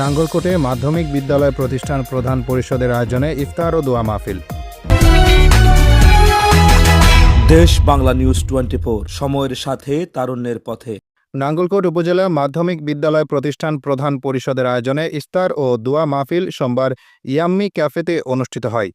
নাঙ্গলকোটে মাধ্যমিক বিদ্যালয় প্রতিষ্ঠান প্রধান পরিষদের আয়োজনে ইফতার ও দোয়া মাহফিল। দেশ বাংলা নিউজ টোয়েন্টি সময়ের সাথে তারুণ্যের পথে। নাঙ্গলকোট উপজেলা মাধ্যমিক বিদ্যালয় প্রতিষ্ঠান প্রধান পরিষদের আয়োজনে ইফতার ও দোয়া মাহফিল সোমবার ইয়াম্মি ক্যাফেতে অনুষ্ঠিত হয়।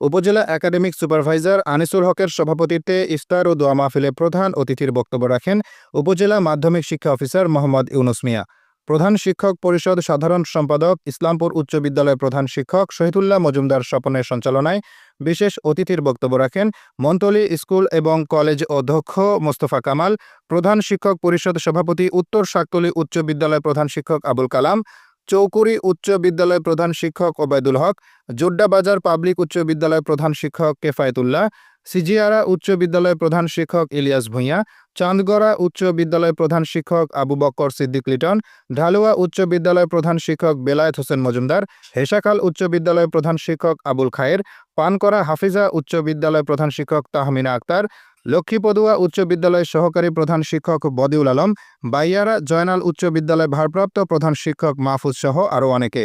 উপজেলা একাডেমিক সুপারভাইজার আনিসুল হকের সভাপতিত্বে ইফতার ও দোয়া মাহফিলে প্রধান অতিথির বক্তব্য রাখেন উপজেলা মাধ্যমিক শিক্ষা অফিসার মোহাম্মদ ইউনুস মিয়া। প্রধান শিক্ষক পরিষদ সাধারণ সম্পাদক, ইসলামপুর উচ্চ বিদ্যালয়ের প্রধান শিক্ষক শহীদুল্লাহ মজুমদার স্বপনের সঞ্চালনায় বিশেষ অতিথির বক্তব্য রাখেন মন্তলি স্কুল এবং কলেজ অধ্যক্ষ মোস্তফা কামাল, প্রধান শিক্ষক পরিষদ সভাপতি উত্তর শাকতলী উচ্চ বিদ্যালয় প্রধান শিক্ষক আবুল কালাম চৌকুরি উচ্চ বিদ্যালয় প্রধান শিক্ষক ওবায়দুল হক, জোড্ডা বাজার পাবলিক উচ্চ বিদ্যালয় প্রধান শিক্ষক কেফায়েতুল্লাহ, সিজিয়ারা উচ্চ বিদ্যালয় প্রধান শিক্ষক ইলিয়াস ভূঁইয়া, চাঁদগড়া উচ্চ বিদ্যালয় প্রধান শিক্ষক আবু বক্কর সিদ্দিক লিটন, ঢালুয়া উচ্চ বিদ্যালয় প্রধান শিক্ষক বেলায়েত হোসেন মজুমদার, হেসাখাল উচ্চ বিদ্যালয় প্রধান শিক্ষক আবুল খায়ের, পানকরা হাফিজা উচ্চ বিদ্যালয় প্রধান শিক্ষক তাহমিনা আক্তার লক্ষ্মীপদুয়া উচ্চ বিদ্যালয়ের সহকারী প্রধান শিক্ষক বদিউল আলম বাইয়ারা জয়নাল উচ্চ বিদ্যালয় ভারপ্রাপ্ত প্রধান শিক্ষক মাহফুজ সহ আরও অনেকে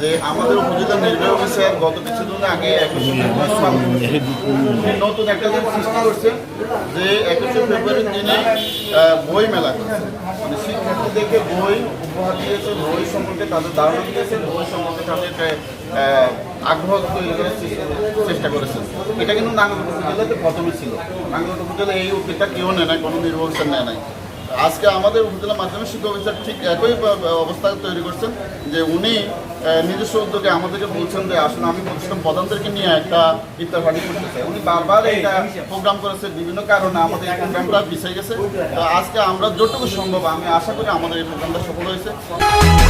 যে আমাদের উপজেলা গত কিছুদিন আগে। নতুন একটা সৃষ্টি করছে যে একুশে ফেব্রুয়ারির দিনে বই মেলা মানে শিক্ষার্থীদেরকে বই উপহার দিয়েছে বই সম্পর্কে তাদের ধারণা দিয়েছে বই সম্পর্কে তাদের আহ, আগ্রহ চেষ্টা- করেছেন। এটা কিন্তু নাঙ্গল উপজেলাতে প্রথমে ছিল। নাঙ্গল উপজেলা এই উদ্যোগটা কেউ নেয় নাই, কোনো অফিসার নেয় নাই। আজকে আমাদের উপজেলা মাধ্যমিক শিক্ষা অফিসার ঠিক একই অবস্থা তৈরি করছেন যে উনি নিজস্ব উদ্যোগে আমাদেরকে বলছেন যে আসলে আমি প্রতিষ্ঠান প্রধানদেরকে নিয়ে একটা ইফতার পার্টি করতে চাই। উনি বারবার এটা প্রোগ্রাম করেছে বিভিন্ন কারণে আমাদের এই প্রোগ্রামটা পিছিয়ে গেছে। তো আজকে আমরা যতটুকু সম্ভব, আমি আশা করি আমাদের এই প্রোগ্রামটা সফল হয়েছে।